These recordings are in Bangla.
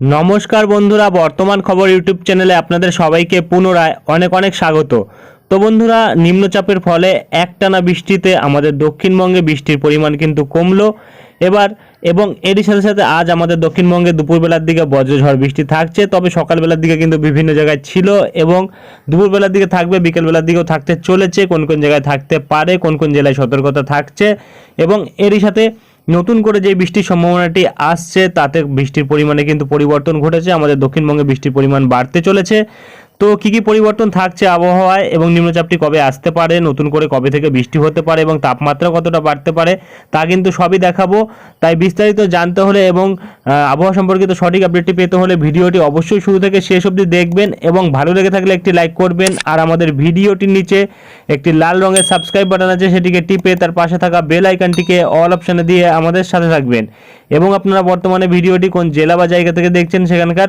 নমস্কার বন্ধুরা, বর্তমান খবর ইউটিউব চ্যানেলে আপনাদের সবাইকে পুনরায় অনেক অনেক স্বাগত। তো বন্ধুরা, নিম্নচাপের ফলে একটানা বৃষ্টিতে আমাদের দক্ষিণবঙ্গে বৃষ্টির পরিমাণ কিন্তু কমলো। এবার, এবং এরই সাথে সাথে আজ আমাদের দক্ষিণবঙ্গে দুপুরবেলার দিকে বজ্রঝড় বৃষ্টি থাকছে, তবে সকালবেলার দিকে কিন্তু বিভিন্ন জায়গায় ছিল এবং দুপুরবেলার দিকে থাকবে, বিকেলবেলার দিকেও থাকতে চলেছে, কোন কোন জায়গায় থাকতে পারে, কোন কোন জেলায় সতর্কতা থাকছে। এবং এরই সাথে নতুন করে যে বৃষ্টির সম্ভাবনাটি আসছে, তাতে বৃষ্টির পরিমাণে কিন্তু পরিবর্তন ঘটেছে। আমাদের দক্ষিণবঙ্গে বৃষ্টির পরিমাণ বাড়তে চলেছে। তো কি কি পরিবর্তন থাকছে আবহাওয়ায় এবং নিম্নচাপটি কবে আসতে পারে? নতুন করে কবে থেকে বৃষ্টি হতে পারে এবং তাপমাত্রা কতটা বাড়তে পারে? তা কিন্তু সবই দেখাবো। তাই বিস্তারিত জানতে হলে এবং আবহাওয়া সম্পর্কিত সঠিক আপডেটটি পেতে হলে ভিডিওটি অবশ্যই শুরু থেকে শেষ অবধি দেখবেন এবং ভালো লেগে থাকলে একটি লাইক করবেন। আর আমাদের ভিডিওটির নিচে একটি লাল রঙের সাবস্ক্রাইব বাটন আছে, সেটিকে টিপে তার পাশে থাকা বেল আইকনটিকে অল অপশানে দিয়ে আমাদের সাথে থাকবেন। এবং আপনারা বর্তমানে ভিডিওটি কোন জেলা বা জায়গা থেকে দেখছেন সেখানকার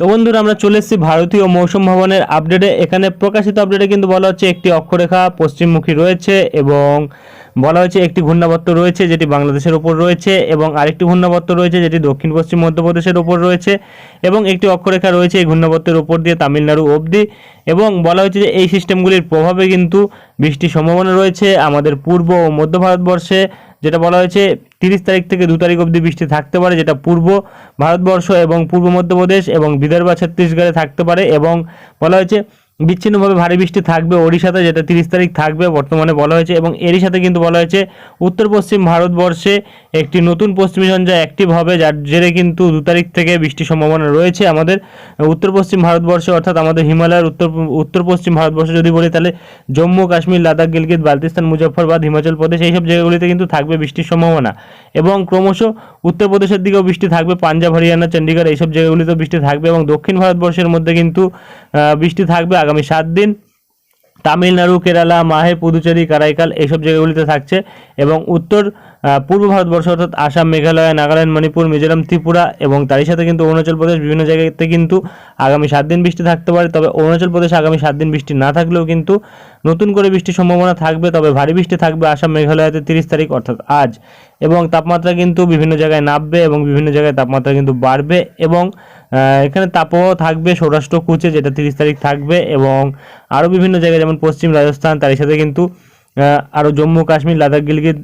তো বন্ধুরা, আমরা চলে এসেছি ভারতীয় মৌসুম ভবনের আপডেটে। এখানে প্রকাশিত আপডেটে কিন্তু বলা হচ্ছে একটি অক্ষরেখা পশ্চিমমুখী রয়েছে এবং বলা হয়েছে একটি ঘূর্ণাবর্ত রয়েছে যেটি বাংলাদেশের ওপর রয়েছে এবং আরেকটি ঘূর্ণাবর্ত রয়েছে যেটি দক্ষিণ পশ্চিম মধ্যপ্রদেশের ওপর রয়েছে এবং একটি অক্ষরেখা রয়েছে এই ঘূর্ণাবর্তের ওপর দিয়ে তামিলনাড়ু অবধি এবং বলা হয়েছে যে এই সিস্টেমগুলির প্রভাবে কিন্তু বৃষ্টির সম্ভাবনা রয়েছে। আমাদের পূর্ব ও মধ্য ভারতবর্ষে যেটা বলা হয়েছে তিরিশ তারিখ থেকে দু তারিখ অবধি বৃষ্টি থাকতে পারে, যেটা পূর্ব ভারতবর্ষ এবং পূর্ব মধ্যপ্রদেশ এবং বিদর্ভ, ছত্তিশগড়ে থাকতে পারে এবং বলা হয়েছে বিচ্ছিন্নভাবে ভারী বৃষ্টি থাকবে, ওড়িশাতে যেটা তিরিশ তারিখ থাকবে বর্তমানে বলা হয়েছে এবং এরই সাথে কিন্তু বলা হয়েছে উত্তর পশ্চিম ভারতবর্ষে একটি নতুন পশ্চিমী ঝঞ্ঝা অ্যাক্টিভ হবে, যার জেরে কিন্তু দু তারিখ থেকে বৃষ্টির সম্ভাবনা রয়েছে। আমাদের উত্তর পশ্চিম ভারতবর্ষে অর্থাৎ আমাদের হিমালয়ের উত্তর উত্তর পশ্চিম ভারতবর্ষে যদি বলি, তাহলে জম্মু, কাশ্মীর, লাদাখ, গিলগিত বালতিস্তান মুজফ্ফরবাদ, হিমাচল প্রদেশ, এইসব জায়গাগুলিতে কিন্তু থাকবে বৃষ্টির সম্ভাবনা। এবং ক্রমশ উত্তরপ্রদেশের দিকেও বৃষ্টি থাকবে, পাঞ্জাব, হরিয়ানা চণ্ডীগড় এইসব জায়গাগুলিতেও বৃষ্টি থাকবে এবং দক্ষিণ ভারতবর্ষের মধ্যে কিন্তু বৃষ্টি থাকবে আগামী সাত দিন। তামিলনাড়ু, কেরালা মাহে পুদুচেরি, কারাইকাল এইসব জায়গাগুলিতে থাকছে এবং উত্তর পূর্ব ভারতবর্ষ অর্থাৎ আসাম, মেঘালয়, নাগাল্যান্ড, মণিপুর, মিজোরাম, ত্রিপুরা এবং তারই সাথে কিন্তু অরুণাচল প্রদেশ বিভিন্ন জায়গাতে কিন্তু আগামী সাত দিন বৃষ্টি থাকতে পারে। তবে অরুণাচল প্রদেশে আগামী সাত দিন বৃষ্টি না থাকলেও কিন্তু নতুন করে বৃষ্টির সম্ভাবনা থাকবে। তবে ভারী বৃষ্টি থাকবে আসাম, মেঘালয়তে তিরিশ তারিখ অর্থাৎ আজ এবং তাপমাত্রা কিন্তু বিভিন্ন জায়গায় নামবে এবং বিভিন্ন জায়গায় তাপমাত্রা কিন্তু বাড়বে এবং এখানে তাপও থাকবে সৌরাষ্ট্র, কুচে যেটা তিরিশ তারিখ থাকবে এবং আরও বিভিন্ন জায়গায় যেমন পশ্চিম রাজস্থান, তারই সাথে কিন্তু আরও জম্মু কাশ্মীর, লাদাখ, গিলগিত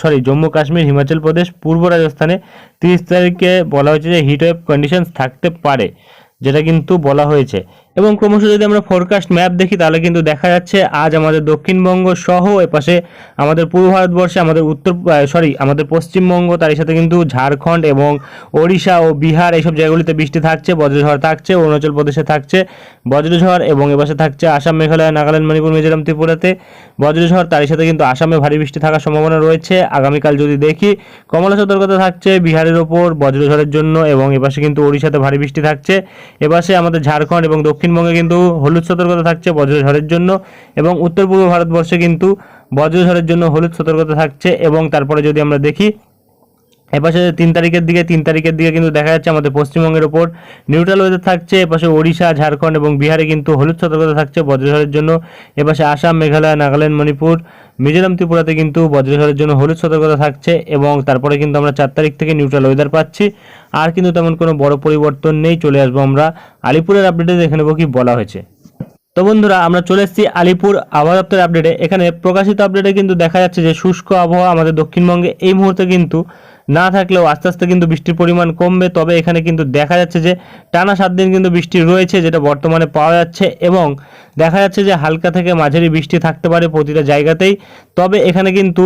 সরি জম্মু কাশ্মীর, হিমাচল প্রদেশ, পূর্ব রাজস্থানে তিরিশ তারিখে বলা হয়েছে যে হিট ওয়েভ কন্ডিশনস থাকতে পারে, যেটা কিন্তু বলা হয়েছে। এবং ক্রমশ যদি আমরা ফোরকাস্ট ম্যাপ দেখি, তাহলে কিন্তু দেখা যাচ্ছে আজ আমাদের দক্ষিণবঙ্গ সহ এপাশে আমাদের পূর্ব ভারতবর্ষে, আমাদের উত্তর সরি আমাদের পশ্চিমবঙ্গ, তার সাথে কিন্তু ঝাড়খণ্ড এবং ওড়িশা ও বিহার এইসব জায়গাগুলিতে বৃষ্টি থাকছে, বজ্রঝড় থাকছে, অরুণাচল প্রদেশে থাকছে বজ্রঝড় এবং এপাশে থাকছে আসাম, মেঘালয়, নাগাল্যান্ড, মণিপুর, মিজোরাম, ত্রিপুরাতে বজ্রঝড়, তার সাথে কিন্তু আসামে ভারী বৃষ্টি থাকার সম্ভাবনা রয়েছে। আগামীকাল যদি দেখি, কমলা সতর্কতা থাকছে বিহারের ওপর বজ্রঝড়ের জন্য এবং এপাশে কিন্তু ওড়িশাতে ভারী বৃষ্টি থাকছে। এপাশে আমাদের ঝাড়খণ্ড এবং দক্ষিণবঙ্গে কিন্তু হলুদ সতর্কতা থাকছে বজ্রঝড়ের জন্য এবং উত্তর পূর্ব ভারতবর্ষে কিন্তু বজ্রঝড়ের জন্য হলুদ সতর্কতা থাকছে এবং তারপরে যদি আমরা দেখি এপাশে তিন তারিখের দিকে, তিন তারিখের দিকে কিন্তু দেখা যাচ্ছে আমাদের পশ্চিমবঙ্গের ওপর নিউট্রাল ওয়েদার থাকছে, এপাশে ওড়িশা, ঝাড়খণ্ড এবং বিহারে কিন্তু হলুদ সতর্কতা থাকছে বজ্রঝড়ের জন্য। এপাশে আসাম, মেঘালয়, নাগাল্যান্ড, মণিপুর, মিজোরাম, ত্রিপুরাতে কিন্তু বজ্রঝড়ের জন্য হলুদ সতর্কতা থাকছে এবং তারপরে কিন্তু আমরা চার তারিখ থেকে নিউট্রাল ওয়েদার পাচ্ছি। আর কিন্তু তেমন কোনো বড় পরিবর্তন নেই, চলে আসব আমরা আলিপুরের আপডেটে দেখে নেব কি বলা হয়েছে। তো বন্ধুরা, আমরা চলে এসেছি আলিপুর আবহাওয়া দপ্তরের আপডেটে এখানে প্রকাশিত আপডেটে কিন্তু দেখা যাচ্ছে যে শুষ্ক আবহাওয়া আমাদের দক্ষিণবঙ্গে এই মুহূর্তে কিন্তু না থাকলেও আস্তে আস্তে কিন্তু বৃষ্টির পরিমাণ কমবে। তবে এখানে কিন্তু দেখা যাচ্ছে যে টানা সাত দিন কিন্তু বৃষ্টি রয়েছে, যেটা বর্তমানে পাওয়া যাচ্ছে এবং দেখা যাচ্ছে যে হালকা থেকে মাঝারি বৃষ্টি থাকতে পারে প্রতিটা জায়গাতেই। তবে এখানে কিন্তু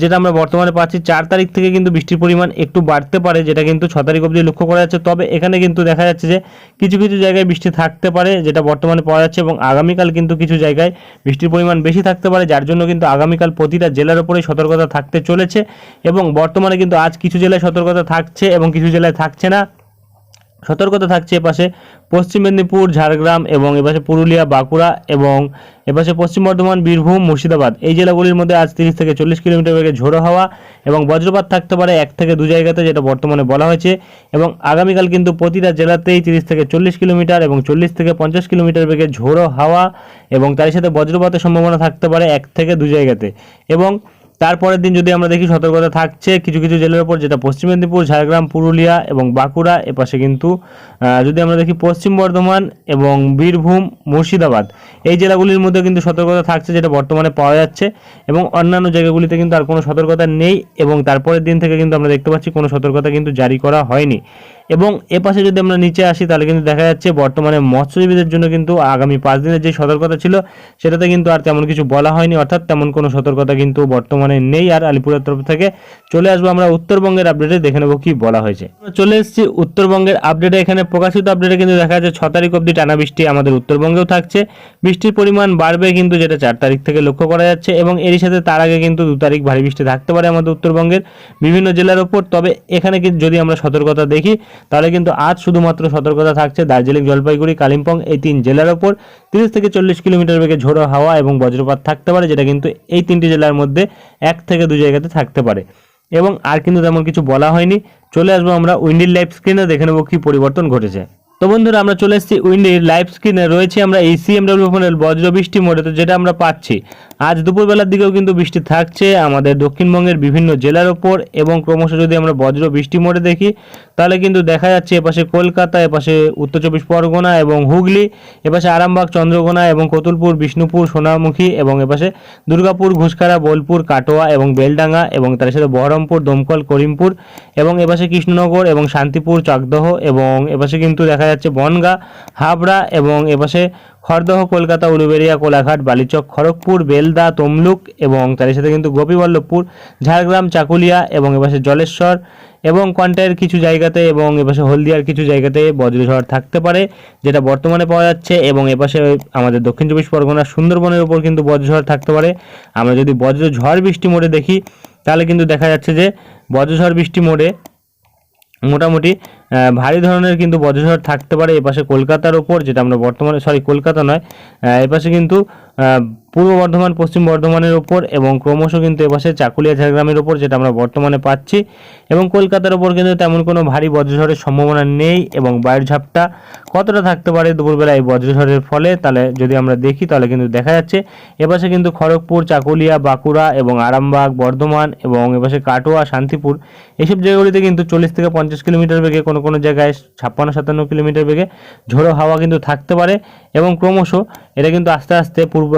যেটা আমরা বর্তমানে পাচ্ছি, চার তারিখ থেকে কিন্তু বৃষ্টির পরিমাণ একটু বাড়তে পারে, যেটা কিন্তু ছ তারিখ অবধি লক্ষ্য করা যাচ্ছে। তবে এখানে কিন্তু দেখা যাচ্ছে যে কিছু কিছু জায়গায় বৃষ্টি থাকতে পারে, যেটা বর্তমানে পাওয়া যাচ্ছে এবং আগামীকাল কিন্তু কিছু জায়গায় বৃষ্টির পরিমাণ বেশি থাকতে পারে, যার জন্য কিন্তু আগামীকাল প্রতিটা জেলার উপরেই সতর্কতা থাকতে চলেছে এবং বর্তমানে কিন্তু আজ কিছু জেলায় সতর্কতা থাকছে এবং কিছু জেলায় থাকছে না। সতর্কতা থাকছে এপাশে পশ্চিম মেদিনীপুর, ঝাড়গ্রাম এবং এপাশে পুরুলিয়া, বাঁকুড়া এবং এপাশে পশ্চিম বর্ধমান, বীরভূম, মুর্শিদাবাদ। এই জেলাগুলির মধ্যে আজ তিরিশ থেকে চল্লিশ কিলোমিটার বেগে ঝোড়ো হাওয়া এবং বজ্রপাত থাকতে পারে এক থেকে দু জায়গাতে, যেটা বর্তমানে বলা হয়েছে। এবং আগামীকাল কিন্তু প্রতিটা জেলাতেই তিরিশ থেকে চল্লিশ কিলোমিটার এবং চল্লিশ থেকে পঞ্চাশ কিলোমিটার বেগে ঝোড়ো হাওয়া এবং তার সাথে বজ্রপাতের সম্ভাবনা থাকতে পারে এক থেকে দু জায়গাতে। এবং তারপরের দিন যদি আমরা দেখি সতর্কতা থাকছে, কিছু কিছু জেলার উপর যেটা পশ্চিম মেদিনীপুর, ঝাড়গ্রাম, পুরুলিয়া এবং বাঁকুড়া, এপাশে কিন্তু যদি আমরা দেখি পশ্চিম বর্ধমান এবং বীরভূম, মুর্শিদাবাদ, এই জেলাগুলির মধ্যে কিন্তু সতর্কতা থাকছে, যেটা বর্তমানে পাওয়া যাচ্ছে এবং অন্যান্য জায়গাগুলিতে কিন্তু আর কোনো সতর্কতা নেই এবং তারপরের দিন থেকে কিন্তু আমরা দেখতে পাচ্ছি কোনো সতর্কতা কিন্তু জারি করা হয়নি। এবং এপাশে যদি আমরা নিচে আসি, তাহলে কিন্তু দেখা যাচ্ছে বর্তমানে মৎস্যজীবীদের জন্য কিন্তু আগামী পাঁচ দিনের যে সতর্কতা ছিল, সেটাতে কিন্তু আর তেমন কিছু বলা হয়নি। অর্থাৎ তেমন কোনো সতর্কতা কিন্তু বর্তমানে নেই। আর আলিপুরের তরফ থেকে চলে আসব আমরা উত্তরবঙ্গের আপডেটে দেখে নেব কি বলা হয়েছে। চলে এসেছি উত্তরবঙ্গের আপডেটে এখানে প্রকাশিত আপডেটে কিন্তু দেখা যাচ্ছে, ছ তারিখ অবধি টানা বৃষ্টি আমাদের উত্তরবঙ্গেও থাকছে। বৃষ্টির পরিমাণ বাড়বে কিন্তু যেটা চার তারিখ থেকে লক্ষ্য করা যাচ্ছে এবং এরই সাথে তার আগে কিন্তু দু তারিখ ভারী বৃষ্টি থাকতে পারে আমাদের উত্তরবঙ্গের বিভিন্ন জেলার ওপর। তবে এখানে যদি আমরা সতর্কতা দেখি তাহলে কিন্তু আজ শুধুমাত্র সতর্কতা থাকছে দার্জিলিং, জলপাইগুড়ি, কালিম্পং, এই তিন জেলার ওপর। তিরিশ থেকে চল্লিশ কিলোমিটার বেগে ঝোড়ো হাওয়া এবং বজ্রপাত থাকতে পারে, যেটা কিন্তু এই তিনটি জেলার মধ্যে এক থেকে দু জায়গাতে থাকতে পারে। এবং আর কিন্তু তেমন কিছু বলা হয়নি। চলে আসব আমরা উইন্ডির লাইভ স্ক্রিনে, দেখে নেব কি পরিবর্তন ঘটেছে। তো বন্ধুরা, আমরা চলে এসেছি উইন্ডির লাইভ স্ক্রিনে। রয়েছে আমরা এই সিএমডব্লিউ ফোনের বজ্র বৃষ্টি মোডে, তো যেটা আমরা পাচ্ছি। আজ দুপুরবেলার দিকেও কিন্তু বৃষ্টি থাকছে। আমাদের দক্ষিণবঙ্গের বিভিন্ন জেলার ওপর এবং ক্রমশ যদি আমরা বজ্র বৃষ্টি মোডে দেখি, তাহলে কিন্তু দেখা যাচ্ছে এপাশে কলকাতা, এপাশে উত্তর চব্বিশ পরগনা এবং হুগলি, এপাশে আরামবাগ, চন্দ্রকোনা এবং কতুলপুর, বিষ্ণুপুর সোনামুখী এবং এপাশে দুর্গাপুর ঘুষখারা বোলপুর, কাটোয়া এবং বেলডাঙ্গা এবং তার সাথে বহরমপুর, দমকল, করিমপুর এবং এপাশে কৃষ্ণনগর এবং শান্তিপুর, চাকদহ এবং এপাশে কিন্তু দেখা যাচ্ছে বনগা, হাবড়া এবং এপাশে খড়দহ, কলকাতা, উলুবেড়িয়া, কোলাঘাট, বালিচক, খড়গপুর, বেলদা, তমলুক এবং তার সাথে কিন্তু গোপীবল্লভপুর, ঝাড়গ্রাম, চাকুলিয়া এবং এপাশে জলেশ্বর এবং কন্টাইয়ের কিছু জায়গাতে এবং এপাশে হলদিয়ার কিছু জায়গাতে বজ্রঝড় থাকতে পারে, যেটা বর্তমানে পাওয়া যাচ্ছে এবং এপাশে আমাদের দক্ষিণ চব্বিশ পরগনার সুন্দরবনের উপর কিন্তু বজ্রঝড় থাকতে পারে। আমরা যদি বজ্রঝড় বৃষ্টি মোড়ে দেখি, তাহলে কিন্তু দেখা যাচ্ছে যে বজ্রঝড় বৃষ্টি মোড়ে মোটামুটি ভারী ধরনের কিন্তু বজ্রঝড় থাকতে পারে এপাশে কলকাতার ওপর, যেটা আমরা বর্তমানে সরি কলকাতা নয় এপাশে কিন্তু পূর্ব বর্ধমান, পশ্চিম বর্ধমানের ওপর এবং ক্রমশ কিন্তু এপাশে চাকুলিয়া, ঝাড়গ্রামের ওপর যেটা আমরা বর্তমানে পাচ্ছি এবং কলকাতার ওপর কিন্তু তেমন কোনো ভারী বজ্রঝড়ের সম্ভাবনা নেই এবং বায়ুর ঝাপটা কতটা থাকতে পারে দুপুরবেলা এই বজ্রঝড়ের ফলে তাহলে যদি আমরা দেখি তাহলে কিন্তু দেখা যাচ্ছে এপাশে কিন্তু খড়গপুর, চাকুলিয়া, বাঁকুড়া এবং আরামবাগ, বর্ধমান এবং এপাশে কাটোয়া, শান্তিপুর এইসব জায়গাগুলিতে কিন্তু চল্লিশ থেকে পঞ্চাশ কিলোমিটার বেগে কোনো কোনো জায়গায় ছাপ্পান্ন, সাতান্ন কিলোমিটার বেগে ঝোড়ো হাওয়া কিন্তু থাকতে পারে এবং ক্রমশ এটা কিন্তু আস্তে আস্তে পূর্ব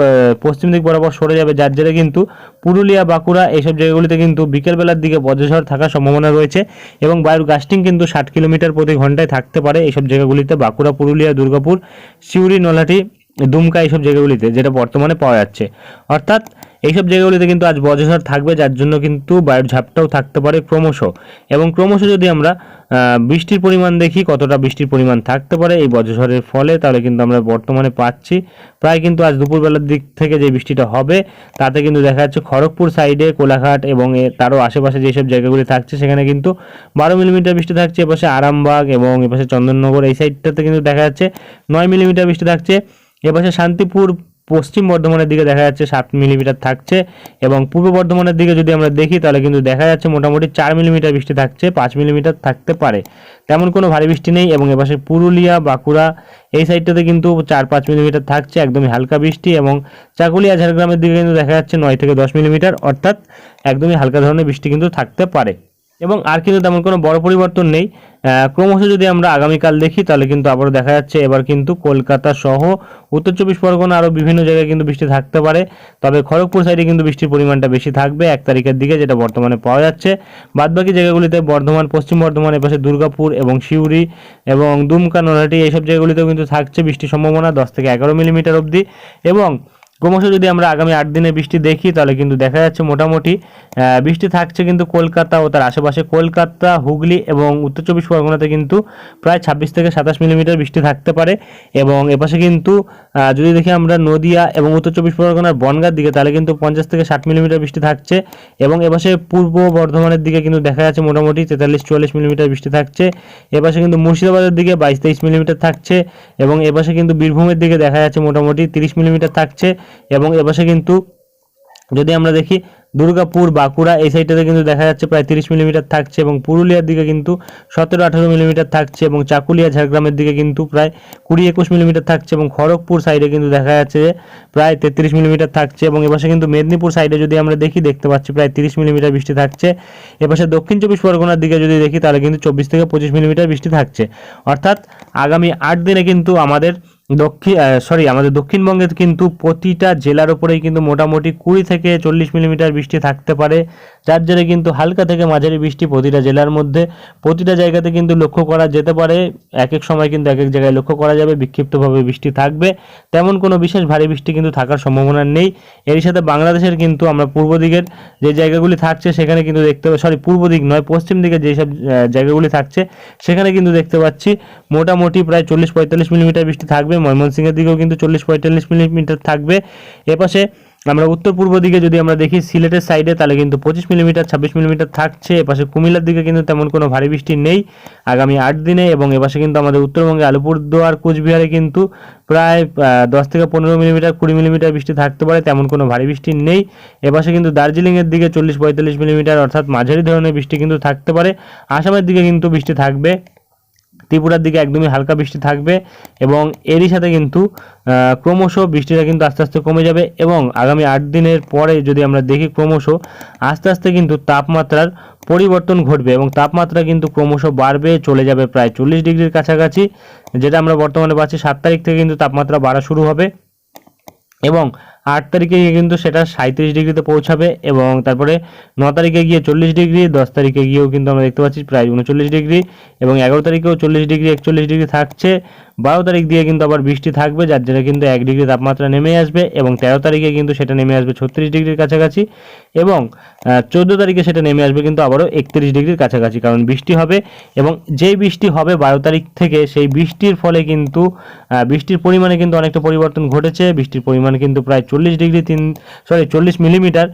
পশ্চিম দিক বরাবর সরে যাবে, যার জেরে কিন্তু পুরুলিয়া, বাঁকুড়া এইসব জায়গাগুলিতে কিন্তু বিকেলবেলার দিকে বজ্রঝড় থাকার সম্ভাবনা রয়েছে এবং বায়ুর গাস্টিং কিন্তু ষাট কিলোমিটার প্রতি ঘন্টায় থাকতে পারে এইসব জায়গাগুলিতে, বাঁকুড়া, পুরুলিয়া, দুর্গাপুর, সিউড়ি নলাটি দুমকা এইসব জায়গাগুলিতে, যেটা বর্তমানে পাওয়া যাচ্ছে। অর্থাৎ এইসব জায়গাগুলিতে কিন্তু আজ বজ্রঝড় থাকবে, যার জন্য কিন্তু বায়ুর ঝাপটাও থাকতে পারে ক্রমশ। এবং ক্রমশ যদি আমরা বৃষ্টির পরিমাণ দেখি, কতটা বৃষ্টির পরিমাণ থাকতে পারে এই বজ্রঝড়ের ফলে, তাহলে কিন্তু আমরা বর্তমানে পাচ্ছি। প্রায় কিন্তু আজ দুপুরবেলার দিক থেকে যে বৃষ্টিটা হবে, তাতে কিন্তু দেখা যাচ্ছে খড়গপুর সাইডে, কোলাঘাট এবং তারও আশেপাশে যেসব জায়গাগুলি থাকছে, সেখানে কিন্তু বারো মিলিমিটার বৃষ্টি থাকছে। এপাশে আরামবাগ এবং এপাশে চন্দননগর এই সাইডটাতে কিন্তু দেখা যাচ্ছে নয় মিলিমিটার বৃষ্টি থাকছে। এপাশে শান্তিপুর পশ্চিম বর্ধমানের দিকে দেখা যাচ্ছে সাত মিলিমিটার থাকছে এবং পূর্ব বর্ধমানের দিকে যদি আমরা দেখি, তাহলে কিন্তু দেখা যাচ্ছে মোটামুটি চার মিলিমিটার বৃষ্টি থাকছে, পাঁচ মিলিমিটার থাকতে পারে। তেমন কোনো ভারী বৃষ্টি নেই এবং এপাশে পুরুলিয়া, বাঁকুড়া এই সাইডটাতে কিন্তু চার পাঁচ মিলিমিটার থাকছে, একদমই হালকা বৃষ্টি এবং চাকুলিয়া, ঝাড়গ্রামের দিকে কিন্তু দেখা যাচ্ছে নয় থেকে দশ মিলিমিটার, অর্থাৎ একদমই হালকা ধরনের বৃষ্টি কিন্তু থাকতে পারে। এবং আর কিন্তু তেমন কোনো বড় পরিবর্তন নেই। ক্রমশ যদি আমরা আগামীকাল দেখি, তাহলে কিন্তু আবারও দেখা যাচ্ছে, এবার কিন্তু কলকাতা সহ উত্তর চব্বিশ পরগনা আরও বিভিন্ন জায়গায় কিন্তু বৃষ্টি থাকতে পারে। তবে খড়গপুর সাইডে কিন্তু বৃষ্টির পরিমাণটা বেশি থাকবে এক তারিখের দিকে, যেটা বর্তমানে পাওয়া যাচ্ছে। বাদবাকি জায়গাগুলিতে বর্ধমান, পশ্চিম বর্ধমান এপাশে দুর্গাপুর এবং সিউড়ি এবং দুমকা, নলহাটি, এইসব জায়গাগুলিতেও কিন্তু থাকছে বৃষ্টির সম্ভাবনা, দশ থেকে এগারো মিলিমিটার অবধি। এবং ক্রমশ যদি আমরা আগামী আট দিনে বৃষ্টি দেখি, তাহলে কিন্তু দেখা যাচ্ছে মোটামুটি বৃষ্টি থাকছে কিন্তু কলকাতা ও তার আশেপাশে। কলকাতা, হুগলি এবং উত্তর চব্বিশ পরগনাতে কিন্তু প্রায় ছাব্বিশ থেকে সাতাশ মিলিমিটার বৃষ্টি থাকতে পারে এবং এপাশে কিন্তু যদি দেখি আমরা নদিয়া এবং উত্তর চব্বিশ পরগনার বনগার দিকে, তাহলে কিন্তু পঞ্চাশ থেকে ষাট মিলিমিটার বৃষ্টি থাকছে এবং এপাশে পূর্ব বর্ধমানের দিকে কিন্তু দেখা যাচ্ছে মোটামুটি তেতাল্লিশ, চুয়াল্লিশ মিলিমিটার বৃষ্টি থাকছে। এপাশে কিন্তু মুর্শিদাবাদের দিকে বাইশ, তেইশ মিলিমিটার থাকছে এবং এপাশে কিন্তু বীরভূমের দিকে দেখা যাচ্ছে মোটামুটি তিরিশ মিলিমিটার থাকছে। এবং এপাশে কিন্তু যদি আমরা দেখি, দুর্গাপুর, বাঁকুড়া এই সাইডটাতে কিন্তু দেখা যাচ্ছে প্রায় তিরিশ মিলিমিটার থাকছে এবং পুরুলিয়ার দিকে কিন্তু সতেরো, আঠারো মিলিমিটার থাকছে এবং চাকুলিয়া, ঝাড়গ্রামের দিকে কিন্তু প্রায় কুড়ি, একুশ মিলিমিটার থাকছে এবং খড়গপুর সাইডে কিন্তু দেখা যাচ্ছে যে প্রায় তেত্রিশ মিলিমিটার থাকছে এবং এপাশে কিন্তু মেদিনীপুর সাইডে যদি আমরা দেখি, দেখতে পাচ্ছি প্রায় তিরিশ মিলিমিটার বৃষ্টি থাকছে। এপাশে দক্ষিণ চব্বিশ পরগনার দিকে যদি দেখি, তাহলে কিন্তু চব্বিশ থেকে পঁচিশ মিলিমিটার বৃষ্টি থাকছে। অর্থাৎ আগামী আট দিনে কিন্তু আমাদের দক্ষিণ সরি আমাদের দক্ষিণবঙ্গে কিন্তু প্রতিটা জেলার ওপরেই কিন্তু মোটামুটি কুড়ি থেকে চল্লিশ মিলিমিটার বৃষ্টি থাকতে পারে। যার জেরে কিন্তু হালকা থেকে মাঝারি বৃষ্টি প্রতিটা জেলার মধ্যে, প্রতিটা জায়গাতে কিন্তু লক্ষ্য করা যেতে পারে। এক এক সময় কিন্তু এক এক জায়গায় লক্ষ্য করা যাবে, বিক্ষিপ্তভাবে বৃষ্টি থাকবে। তেমন কোনো বিশেষ ভারী বৃষ্টি কিন্তু থাকার সম্ভাবনা নেই। এর সাথে বাংলাদেশের কিন্তু আমরা পূর্ব দিকের যে জায়গাগুলি থাকছে, সেখানে কিন্তু দেখতে সরি পূর্ব দিক নয়, পশ্চিম দিকে যেসব জায়গাগুলি থাকছে, সেখানে কিন্তু দেখতে পাচ্ছি মোটামুটি প্রায় চল্লিশ পঁয়তাল্লিশ মিলিমিটার বৃষ্টি থাকবে। ময়মনসিংহের দিকেও কিন্তু চল্লিশ পঁয়তাল্লিশ মিলিমিটার থাকবে। এপাশে আমরা উত্তর পূর্ব দিকে যদি আমরা দেখি, সিলেটের সাইডে তাহলে কিন্তু পঁচিশ মিলিমিটার ছাব্বিশ মিলিমিটার থাকছে। এপাশে কুমিল্লার দিকে কিন্তু তেমন কোনো ভারী বৃষ্টি নেই আগামী আট দিনে এবং এপাশে কিন্তু আমাদের উত্তরবঙ্গে আলিপুরদুয়ার, কোচবিহারে কিন্তু প্রায় দশ থেকে পনেরো মিলিমিটার কুড়ি মিলিমিটার বৃষ্টি থাকতে পারে, তেমন কোনো ভারী বৃষ্টি নেই। এপাশে কিন্তু দার্জিলিংয়ের দিকে চল্লিশ পঁয়তাল্লিশ মিলিমিটার অর্থাৎ মাঝারি ধরনের বৃষ্টি কিন্তু থাকতে পারে। আসামের দিকে কিন্তু বৃষ্টি থাকবে। ত্রিপুরার দিকে একদমই হালকা বৃষ্টি থাকবে এবং এরই সাথে কিন্তু ক্রমশ বৃষ্টিটা কিন্তু আস্তে আস্তে কমে যাবে এবং আগামী আট দিনের পরে যদি আমরা দেখি ক্রমশ, আস্তে আস্তে কিন্তু তাপমাত্রার পরিবর্তন ঘটবে এবং তাপমাত্রা কিন্তু ক্রমশ বাড়বে, চলে যাবে প্রায় চল্লিশ ডিগ্রির কাছাকাছি, যেটা আমরা বর্তমানে পাচ্ছি সাত তারিখ থেকে কিন্তু তাপমাত্রা বাড়া শুরু হবে এবং আট তারিখে গিয়ে কিন্তু সেটা সাঁত্রিশ ডিগ্রিতে পৌঁছাবে এবং তারপরে ন তারিখে গিয়ে চল্লিশ ডিগ্রি, দশ তারিখে গিয়েও কিন্তু আমরা দেখতে পাচ্ছি প্রায় উনচল্লিশ ডিগ্রি এবং এগারো তারিখেও চল্লিশ ডিগ্রি, একচল্লিশ ডিগ্রি থাকছে। বারো তারিখ দিয়ে কিন্তু আবার বৃষ্টি থাকবে, যার জন্য কিন্তু এক ডিগ্রি তাপমাত্রা নেমে আসবে এবং তেরো তারিখে কিন্তু সেটা নেমে আসবে ছত্রিশ ডিগ্রির কাছাকাছি এবং চোদ্দ তারিখে সেটা নেমে আসবে কিন্তু আবারও একত্রিশ ডিগ্রির কাছাকাছি কারণ বৃষ্টি হবে এবং যেই বৃষ্টি হবে বারো তারিখ থেকে সেই বৃষ্টির ফলে কিন্তু বৃষ্টির পরিমাণে কিন্তু অনেকটা পরিবর্তন ঘটেছে। বৃষ্টির পরিমাণ কিন্তু প্রায় চল্লিশ ডিগ্রি তিন সরি চল্লিশ মিলিমিটার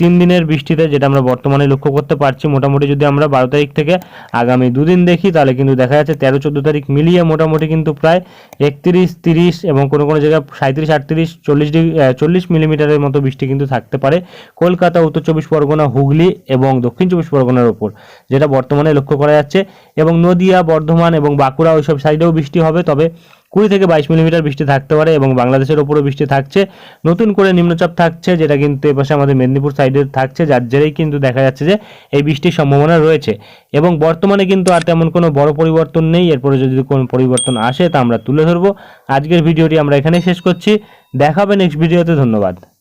তিন দিনের বৃষ্টিতে যেটা আমরা বর্তমানে লক্ষ্য করতে পারছি, মোটামুটি যদি আমরা বারো তারিখ থেকে আগামী দুদিন দেখি, তাহলে কিন্তু দেখা যাচ্ছে তেরো, চোদ্দ তারিখ মিলিয়ে মোটামুটি কিন্তু প্রায় একত্রিশ, তিরিশ এবং কোনো কোনো জায়গায় সাঁত্রিশ আটত্রিশ, চল্লিশ ডিগ্রি চল্লিশ মিলিমিটারের মতো বৃষ্টি কিন্তু থাকতে পারে কলকাতা, উত্তর চব্বিশ পরগনা, হুগলি এবং দক্ষিণ চব্বিশ পরগনার ওপর, যেটা বর্তমানে লক্ষ্য করা যাচ্ছে এবং নদিয়া, বর্ধমান এবং বাঁকুড়া ওইসব সাইডেও বৃষ্টি হবে, তবে কুড়ি থেকে বাইশ মিলিমিটার বৃষ্টি থাকতে পারে এবং বাংলাদেশের ওপরও বৃষ্টি থাকছে। নতুন করে নিম্নচাপ থাকছে, যেটা কিন্তু এপাশে আমাদের মেদিনীপুর সাইডে থাকছে, যার জেরেই কিন্তু দেখা যাচ্ছে যে এই বৃষ্টির সম্ভাবনা রয়েছে। এবং বর্তমানে কিন্তু আর তেমন কোনো বড় পরিবর্তন নেই, এরপরে যদি কোনো পরিবর্তন আসে তা আমরা তুলে ধরবো। আজকের ভিডিওটি আমরা এখানেই শেষ করছি। দেখাবে নেক্সট ভিডিওতে ধন্যবাদ।